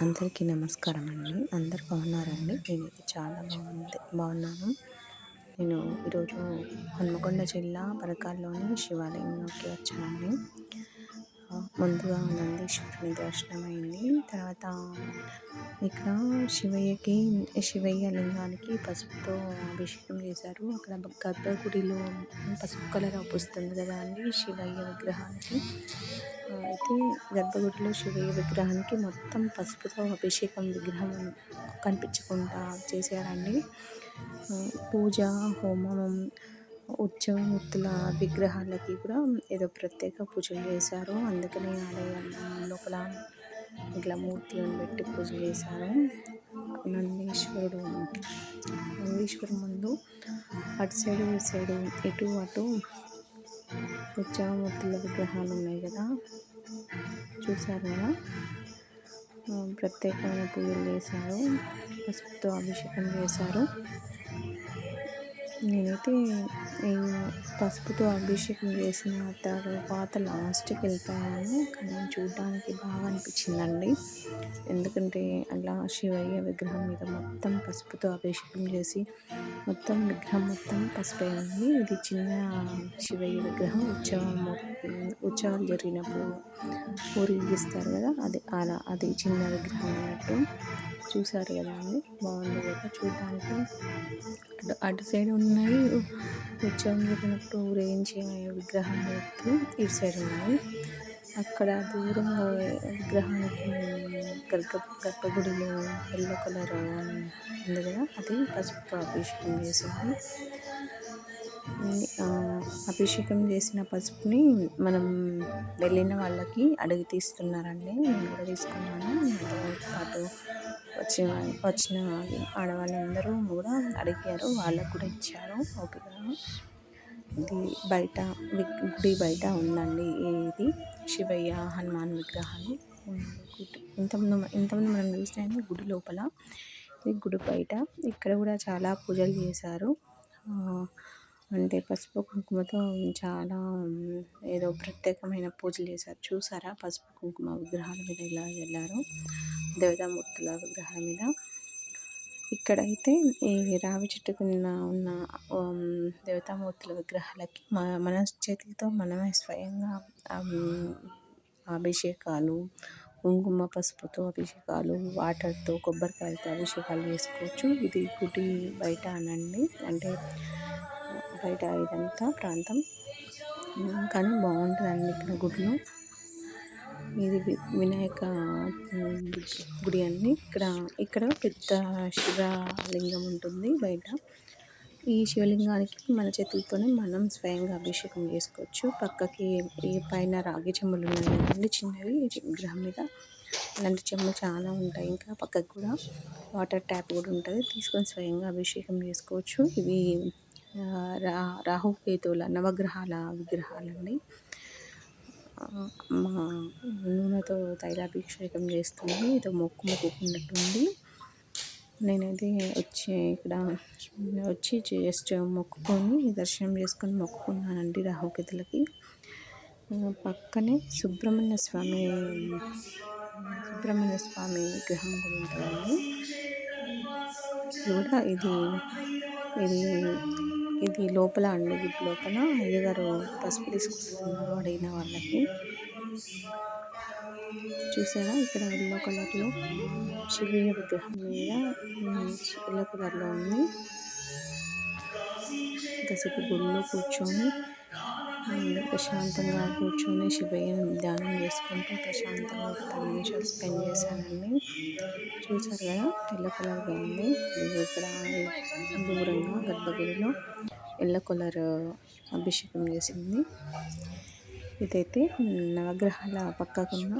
అందరికీ నమస్కారం అండి. అందరు బాగున్నారండి? నేనైతే చాలా బాగుంది. బాగున్నాను. నేను ఈరోజు హన్మకొండ జిల్లా పరకాల్లోని శివాలయంలోకి వచ్చానండి. ముందుగా నందీశ్వరుని దర్శనం అయింది తర్వాత ఇక్కడ శివయ్యకి శివయ్య లింగానికి పసుపుతో అభిషేకం చేశారు. అక్కడ గర్భగుడిలో పసుపు కలర్ వస్తుంది కదా అండి శివయ్య విగ్రహానికి. అయితే గర్భగుడిలో శివయ్య విగ్రహానికి మొత్తం పసుపుతో అభిషేకం విగ్రహం కనిపించకుండా చేశారండి. పూజ హోమం ఉత్సవమూర్తుల విగ్రహాలకి కూడా ఏదో ప్రత్యేక పూజలు చేశారు. అందుకని ఆలయం లోపల ఇట్లా మూర్తులను పెట్టి పూజ చేశారు. నందీశ్వరుడు నందీశ్వరుడు ముందు అటు సైడు ఇటు సైడు ఇటు అటు ఉత్సవమూర్తుల విగ్రహాలు ఉన్నాయి కదా. చూసారు కదా? ప్రత్యేకమైన పూజలు చేశారు. పసుపుతో అభిషేకం చేశారు. నేనైతే పసుపుతో అభిషేకం చేసిన తర్వాత లాస్ట్కి వెళ్ళిపోయాను. కానీ చూడడానికి బాగా అనిపించిందండి. ఎందుకంటే అలా శివయ్య విగ్రహం మీద మొత్తం పసుపుతో అభిషేకం చేసి మొత్తం విగ్రహం మొత్తం పసుపు అయింది ఇది చిన్న శివయ్య విగ్రహం. ఉత్సవం ఉత్సవాలు జరిగినప్పుడు ఊరేగిస్తారు కదా అది అలా అది చిన్న విగ్రహం అన్నట్టు. చూసారు కదా అండి బాగుంది కదా చూడడానికి. అటు సైడ్ ఉన్నాయి. ఉత్సవం జరిగినప్పుడు ఊరేగించే విగ్రహం ఇటు సైడ్ ఉన్నాయి. అక్కడ దూరంగా విగ్రహానికి గర్భ గర్భగుడిలో ఎల్లో కలర్ ఉంది కదా అది పసుపు అభిషేకం చేసింది. అభిషేకం చేసిన పసుపుని మనం వెళ్ళిన వాళ్ళకి అడిగి తీస్తున్నారండి. నేను కూడా తీసుకున్నాను. పాటు వచ్చిన వచ్చిన ఆడవాళ్ళందరూ కూడా అడిగారు. వాళ్ళకు కూడా ఇచ్చారు. ఓపిక ఇది బయట గుడి బయట ఉందండి ఇది. శివయ్య హనుమాన్ విగ్రహాలు. ఇంతమంది ఇంతమంది మనం చూస్తే గుడి లోపల. ఇది గుడి బయట. ఇక్కడ కూడా చాలా పూజలు చేశారు. అంటే పసుపు కుంకుమతో చాలా ఏదో ప్రత్యేకమైన పూజలు చేశారు. చూసారా? పసుపు కుంకుమ విగ్రహాల మీద ఇలా వెళ్ళారు. దేవతామూర్తుల విగ్రహాల మీద. ఇక్కడైతే ఈ రావి చెట్టు కింద ఉన్న దేవతామూర్తుల విగ్రహాలకి మన చేతితో మనమే స్వయంగా అభిషేకాలు కుంకుమ పసుపుతో అభిషేకాలు వాటర్తో కొబ్బరికాయలతో అభిషేకాలు చేసుకోవచ్చు. ఇది గుడి బయట అనండి. అంటే బయట ఇదంతా ప్రాంతం. కానీ బాగుంటుందండి ఇక్కడ గుడిలో. ఇది వినాయక గుడి అండి. ఇక్కడ ఇక్కడ పెద్ద శివలింగం ఉంటుంది బయట. ఈ శివలింగానికి మన చేతులతోనే మనం స్వయంగా అభిషేకం చేసుకోవచ్చు. పక్కకి ఈ పైన రాగి చెంబులు ఉన్నాయి కదండి చిన్నవి విగ్రహం మీద అలాంటి చెంబులు చాలా ఉంటాయి. ఇంకా పక్కకు కూడా వాటర్ ట్యాప్ కూడా ఉంటుంది. తీసుకొని స్వయంగా అభిషేకం చేసుకోవచ్చు. ఇవి రా రాహుకేతువుల నవగ్రహాల విగ్రహాలండి మా నూనెతో తైలాభిషేకం చేస్తుంది ఏదో మొక్కు మొక్కుకున్నట్టుంది నేనైతే వచ్చి ఇక్కడ వచ్చి జస్ట్ మొక్కుకొని దర్శనం చేసుకొని మొక్కుకున్నానండి రాహుకేతులకి పక్కనే సుబ్రహ్మణ్య స్వామి సుబ్రహ్మణ్య స్వామి విగ్రహం కూడా ఉంటుందండి. కూడా ఇది ఇది ఇది లోపల అండి. గుడి లోపల అయ్యగారు పసుపు తీసుకొస్తున్నారు అడిగిన వాళ్ళకి. చూసారా? ఇక్కడ ఎల్లో కలర్లో శివయ్య విగ్రహం మీద ఎల్లో కలర్లో ఉంది. కాసేపు గుడిలో కూర్చొని ప్రశాంతంగా కూర్చొని శివయ్యను ధ్యానం చేసుకుంటూ ప్రశాంతంగా ఒక పది నిమిషాలు స్పెండ్ చేశానండి. చూసారు కదా? ఎల్లో కలర్గా ఉంది. ఇక్కడ దూరంగా గర్భగుడిలో. ఎల్లో కలర్ అభిషేకం చేసింది. ఇదైతే నవగ్రహాల పక్కకున్న